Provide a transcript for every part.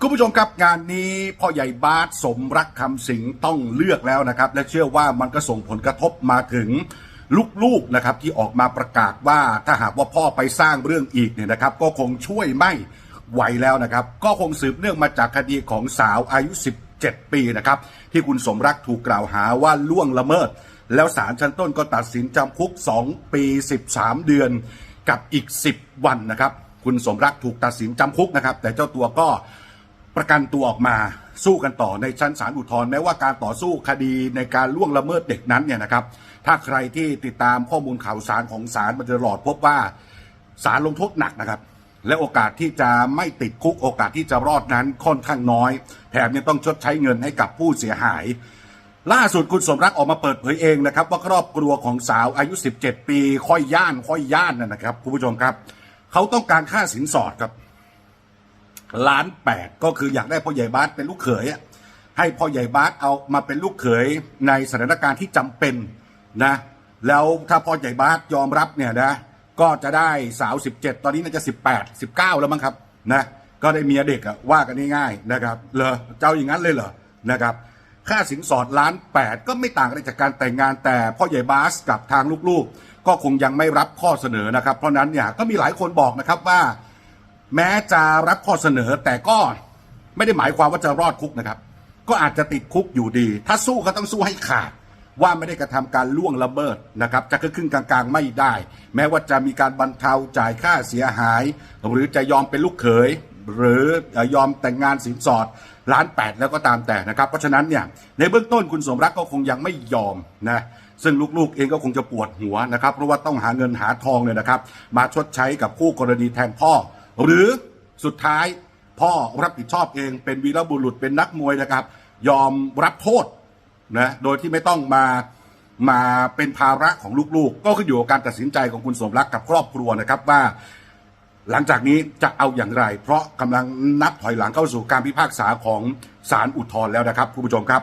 คุณผู้ชมครับงานนี้พ่อใหญ่บาสสมรักคำสิงต้องเลือกแล้วนะครับ และเชื่อว่ามันก็ส่งผลกระทบมาถึงลูกๆนะครับที่ออกมาประกาศว่าถ้าหากว่าพ่อไปสร้างเรื่องอีกเนี่ยนะครับ ก็คงช่วยไม่ไหวแล้วนะครับ ก็คงสืบเนื่องมาจากคดีของสาวอายุ 17 ปีนะครับที่คุณสมรักถูกกล่าวหาว่าล่วงละเมิด แล้วศาลชั้นต้นก็ตัดสินจำคุก 2 ปี 13 เดือนกับอีก 10 วันนะครับ คุณสมรักถูกตัดสินจำคุกนะครับ แต่เจ้าตัวก็ ประกันตัวออกมาสู้กันต่อในชั้นศาลอุทธรณ์แม้ว่าการต่อสู้คดีในการล่วงละเมิดเด็กนั้นเนี่ยนะครับ ถ้าใครที่ติดตามข้อมูลข่าวสารของศาลมาตลอดพบว่าศาลลงโทษหนักนะครับ และโอกาสที่จะไม่ติดคุกโอกาสที่จะรอดนั้นค่อนข้างน้อย แถมยังต้องชดใช้เงินให้กับผู้เสียหาย ล่าสุดคุณสมรักออกมาเปิดเผยเองนะครับ ว่าครอบครัวของสาวอายุ 17 ปี ค่อยย่านค่อยย่านนะนะครับคุณผู้ชมครับ เขาต้องการค่าสินสอดครับ ล้านแปดก็คืออยากได้พ่อใหญ่บาสเป็นลูกเขยอะให้พ่อใหญ่บาสเอามาเป็นลูกเขยในสถานการณ์ที่จำเป็นนะแล้วถ้าพ่อใหญ่บาสยอมรับเนี่ยนะก็จะได้สาว 17 ตอนนี้น่าจะ 18 19 แล้วมั้งครับนะก็ได้เมียเด็กอะว่ากันง่ายๆนะครับเลอเจ้าอย่างนั้นเลยเหรอนะครับค่าสินสอดล้านแปดก็ไม่ต่างอะไรจากการแต่งงานแต่พ่อใหญ่บาสกับทางลูกๆ ก็คงยังไม่รับข้อเสนอนะครับ เพราะนั้นเนี่ยก็มีหลายคนบอกนะครับว่า แม้จะรับข้อเสนอแต่ก็ไม่ได้หมายความว่าจะรอดคุกนะครับ ก็อาจจะติดคุกอยู่ดี ถ้าสู้ก็ต้องสู้ให้ขาดว่าไม่ได้กระทำการล่วงละเมิดนะครับ จะขึ้นขึ้นกลางๆไม่ได้ แม้ว่าจะมีการบรรเทาจ่ายค่าเสียหาย หรือจะยอมเป็นลูกเขย หรือยอมแต่งงานสินสอดล้านแปดแล้วก็ตามแต่นะครับ เพราะฉะนั้นเนี่ยในเบื้องต้นคุณสมรักก็คงยังไม่ยอมนะซึ่งลูกๆเองก็คงจะปวดหัวนะครับ เพราะว่าต้องหาเงินหาทองเนี่ยนะครับ มาชดใช้กับคู่กรณีแทนพ่อ หรือสุดท้ายพ่อรับผิดชอบเอง เป็นวีรบุรุษเป็นนักมวยนะครับ ยอมรับโทษนะโดยที่ไม่ต้องมามาเป็นภาระของลูกๆ ก็ขึ้นอยู่กับการตัดสินใจของคุณสมรักกับครอบครัวนะครับว่า หลังจากนี้จะเอาอย่างไร เพราะกำลังนับถอยหลังเข้าสู่การพิพากษาของศาลอุทธรณ์แล้วนะครับคุณผู้ชมครับ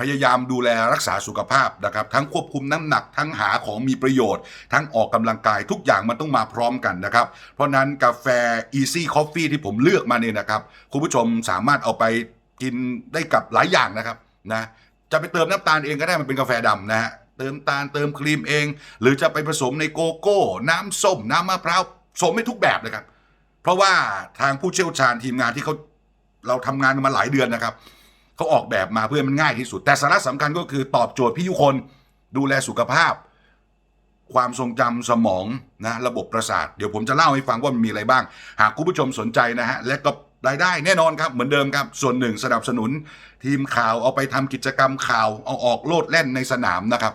พยายามดูแลรักษาสุขภาพนะครับ ทั้งควบคุมน้ำหนักทั้งหาของมีประโยชน์ ทั้งออกกำลังกายทุกอย่างมันต้องมาพร้อมกันนะครับ เพราะนั้นกาแฟ Easy Coffee ที่ผมเลือกมาเนี่ยนะครับ คุณผู้ชมสามารถเอาไปกินได้กับหลายอย่างนะครับนะจะไปเติมน้ำตาลเองก็ได้มันเป็นกาแฟดำนะฮะเติมตาลเติมครีมเอง หรือจะไปผสมในโกโก้ น้ำส้ม น้ำมะพร้าวผสมให้ทุกแบบเลยครับ เพราะว่าทางผู้เชี่ยวชาญทีมงานที่เขาเราทำงานกันมาหลายเดือนนะครับ เขาออกแบบมาเพื่อมันง่ายที่สุด แต่สาระสำคัญก็คือตอบโจทย์พี่ยุคนดูแลสุขภาพ ความทรงจำสมองนะระบบประสาท เดี๋ยวผมจะเล่าให้ฟังว่ามันมีอะไรบ้าง หากคุณผู้ชมสนใจนะฮะและก็รายได้แน่นอนครับ เหมือนเดิมครับ ส่วนหนึ่งสนับสนุน ทีมข่าวเอาไปทำกิจกรรมข่าวเอาออกโลดแล่นในสนามนะครับ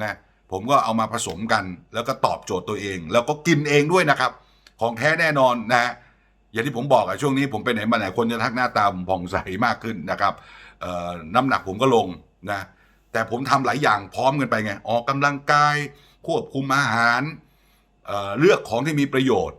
นะผมก็เอามาผสมกัน แล้วก็ตอบโจทย์ตัวเอง แล้วก็กินเองด้วยนะครับ ของแท้แน่นอนนะฮะอย่างที่ผมบอกอะช่วงนี้ผมไปไหนมาไหนคนจะทักหน้าตาผมผ่องใสมากขึ้นนะครับน้ำหนักผมก็ลงนะแต่ผมทำหลายอย่างพร้อมกันไปไงออกกำลังกายควบคุมอาหารเเลือกของที่มีประโยชน์